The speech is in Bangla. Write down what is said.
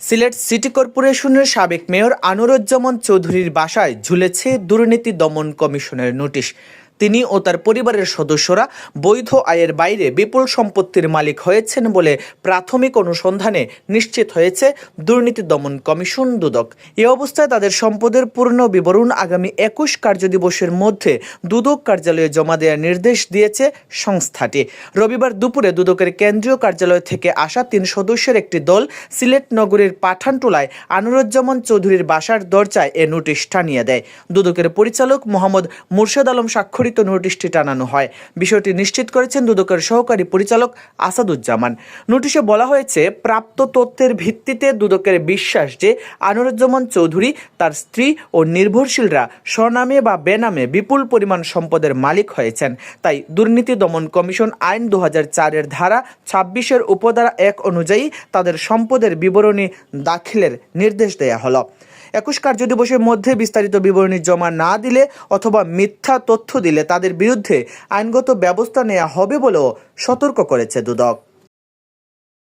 সিলেট সিটি কর্পোরেশনের সাবেক মেয়র আনুরুজ্জামান চৌধুরীর বাসায় ঝুলেছে দুর্নীতি দমন কমিশনের নোটিশ। তিনি ও তার পরিবারের সদস্যরা বৈধ আয়ের বাইরে বিপুল সম্পত্তির মালিক হয়েছেন বলে প্রাথমিক অনুসন্ধানে নিশ্চিত হয়েছে দুর্নীতি দমন কমিশন দুদক। এ অবস্থায় তাদের সম্পদের পূর্ণ বিবরণ আগামী একুশ কার্যদিবসের মধ্যে দুদক কার্যালয়ে জমা দেওয়ার নির্দেশ দিয়েছে সংস্থাটি। রবিবার দুপুরে দুদকের কেন্দ্রীয় কার্যালয় থেকে আসা তিন সদস্যের একটি দল সিলেট নগরীর পাঠানটোলায় আনুরুজ্জামান চৌধুরীর বাসার দরজায় এ নোটিশ টানিয়ে দেয়। দুদকের পরিচালক মোহাম্মদ মুর্শেদ আলম স্বাক্ষরিত নোটিশটি টানানো হয়। বিষয়টি নিশ্চিত করেছেন দুদকের সহকারী পরিচালক আসাদুজ্জামান। নোটিশে বলা হয়েছে, প্রাপ্ত তথ্যের ভিত্তিতে দুদকের বিশ্বাস যে আনুরুজ্জামান চৌধুরী তার স্ত্রী ও নির্ভরশীলরা স্বনামে বা বেনামে বিপুল পরিমাণ সম্পদের মালিক হয়েছেন। তাই দুর্নীতি দমন কমিশন আইন দু চারের ধারা ছাব্বিশের উপধারা এক অনুযায়ী তাদের সম্পদের বিবরণী দাখিলের নির্দেশ দেয়া হলো। একুশ কার্যদিবসের মধ্যে বিস্তারিত বিবরণী জমা না দিলে অথবা মিথ্যা তথ্য দিলে তাদের বিরুদ্ধে আইনগত ব্যবস্থা নেওয়া হবে বলেও সতর্ক করেছে দুদক।